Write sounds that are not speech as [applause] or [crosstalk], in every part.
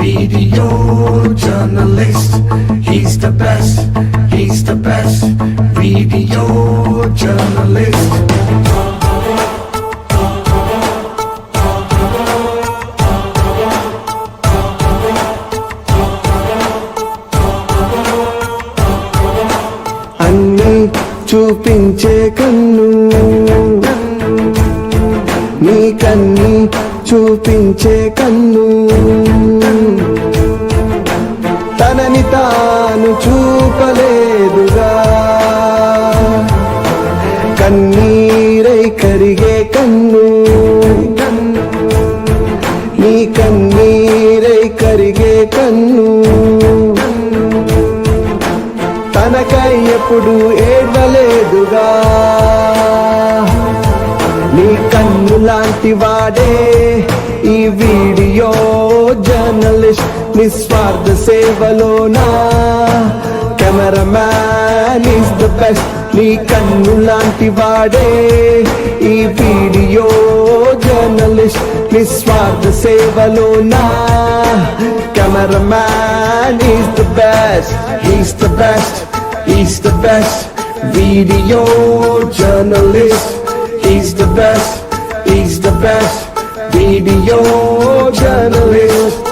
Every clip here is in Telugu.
video journalist. He's the best, he's the best video journalist. అన్ని చూపించే కన్ను నీ కన్ను చూపించే కన్ను. తనని తాను చూపలేదుగా. కన్నీరై కరిగే కన్ను. నీ కన్నీరై కరిగే కన్ను. తనకై ఎప్పుడు ఏడలేదుగా కన్ను లాంటి వాడే ఈ వీడియో జర్నలిస్ట్ నిస్వార్థ సేవలోనా? కెమెరామ్యాన్ ఈస్ ద బెస్ట్ నీ కన్ను లాంటి వాడే ఈ వీడియో జర్నలిస్ట్ నిస్వార్థ సేవలోనా? Cameraman is the best is the best is the best. Video journalist he's the best. He's the best video journalist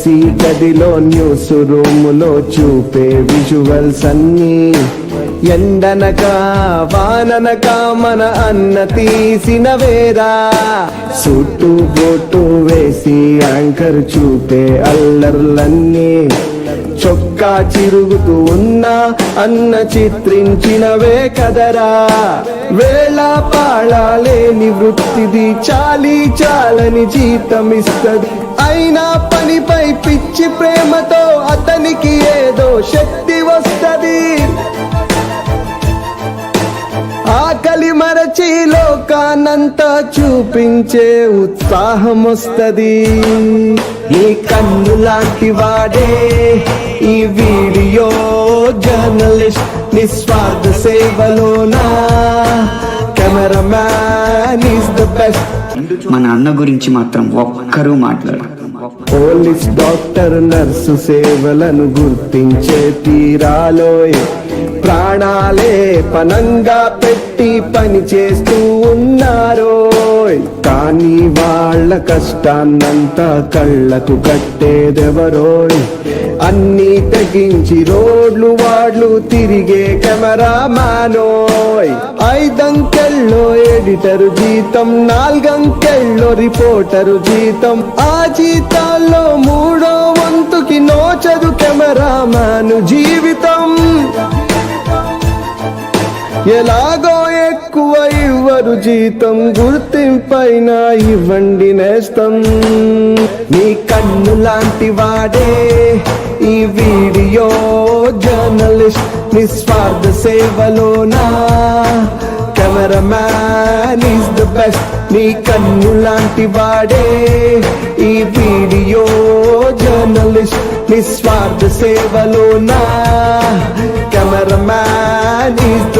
AC గదిలో న్యూస్ రూములో చూపే విజువల్స్ అన్నీ. ఎండనక వాననక మన అన్న తీసిన వేరా. సుట్టు బొట్టు వేసి యాంకర్ చూపే అల్లర్లన్నీ. చొక్కా చిరుగుతూ ఉన్నా అన్న చిత్రించినవే కదరా. వేళ పాళాలేని వృత్తిది చాలి చాలని జీతమిస్తది. అయినా పనిపై పిచ్చి ప్రేమతో అతనికి ఏదో శక్తి వస్తది. ఆకలి మరచి లోకానంతా చూపించే ఉత్సాహం వస్తుంది. ఈ కన్ను లాంటి వాడే ఈ వీడియో జర్నలిస్ట్ నిస్వార్థ సేవలోనా? Cameraman is the best. మన అన్న గురించి మాత్రం ఒక్కరూ మాట్లాడరు. పోలీస్ డాక్టర్ నర్సు సేవలను గుర్తించే తీరాలో ప్రాణాలే పనంగా పెట్టి పని చేస్తూ ఉన్నారోయ్. కానీ వాళ్ళ కష్టాన్నంతా కళ్ళకు కట్టేదెవరోయ్? అన్నీ తెగించి రోడ్లు వాడ్లు తిరిగే కెమెరా మానోయ్. ఐదంకెళ్ళో ఎడిటర్ జీతం నాలుగంకెళ్ళో రిపోర్టరు జీతం. ఆ జీతాల్లో మూడో వంతుకి ఎలాగో ఎక్కువ ఇవ్వరు జీతం గుర్తింపైన ఇవ్వండి నేస్తం. నీ కన్ను లాంటి వాడే ఈ వీడియో జర్నలిస్ట్ నిస్వార్థ సేవలోనా? కెమెరామ్యాన్ ఈస్ ద బెస్ట్ నీ కన్ను లాంటి వాడే ఈ వీడియో జర్నలిస్ట్ నిస్వార్థ సేవలోనా? కెమెరామ్యాన్ ఈస్ ద ద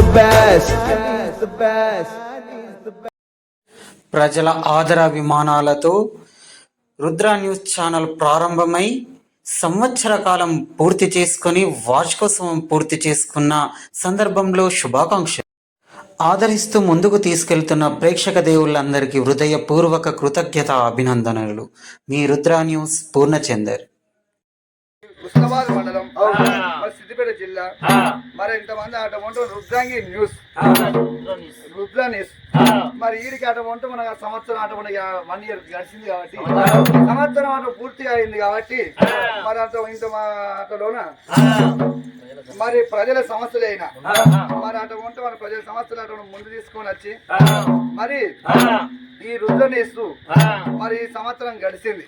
ప్రజల ఆదరాభిమానాలతో రుద్ర న్యూస్ ఛానల్ ప్రారంభమై సంవత్సర కాలం పూర్తి చేసుకొని వార్షికోత్సవం పూర్తి చేసుకున్న సందర్భంలో శుభాకాంక్షలు. ఆదరిస్తూ ముందుకు తీసుకెళ్తున్న ప్రేక్షక దేవుళ్ళందరికీ హృదయపూర్వక కృతజ్ఞత అభినందనలు. మీ రుద్ర న్యూస్ పూర్ణచందర్. సిద్దిపేట జిల్లా. మరి ఇంతమంది అటువంటి రుద్రాంగి న్యూస్. రుద్రానేస్ మరి ఈడికి అటు ఉంటే మన సంవత్సరం అటు మన వన్ ఇయర్ గడిచింది కాబట్టి సంవత్సరం అటు పూర్తిగా అయింది కాబట్టి మరి అటు ఇంత మా మరి ప్రజల సమస్యలు అయినా. మరి అటు ఉంటే మన ప్రజల సమస్యలు అటు ముందు తీసుకొని వచ్చి మరి ఈ రుద్రనేస్తూ మరి ఈ సంవత్సరం గడిచింది.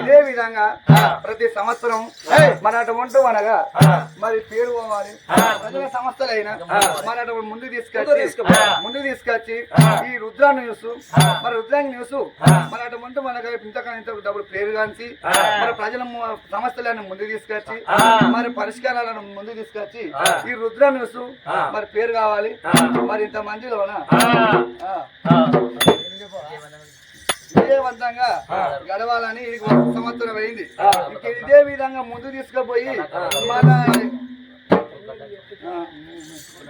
ఇదే విధంగా ప్రతి సంవత్సరం మన అటు ఉంటూ అనగా మరి పేరు పోవాలి ప్రజల సమస్యలైనా మన ముందు తీసుకొచ్చి ముందు తీసుకొచ్చి ఈ రుద్ర న్యూస్ మరి రుద్రాంగ్ న్యూస్ మన అటు ఉంటూ మనకు ఇంతకన్నా ఇంత డబ్బులు పేరు కాంచి మన ప్రజల సమస్యలను ముందు తీసుకొచ్చి మరి పరిష్కారాలను ముందు తీసుకొచ్చి ఈ రుద్ర న్యూస్ మరి పేరు కావాలి. మరి ఇంత మందిలోన. విజయవంతంగా గడవాలని సంవత్సరం అయింది. ఇంక ఇదే విధంగా ముందు తీసుకుపోయి మన 嗯 [laughs]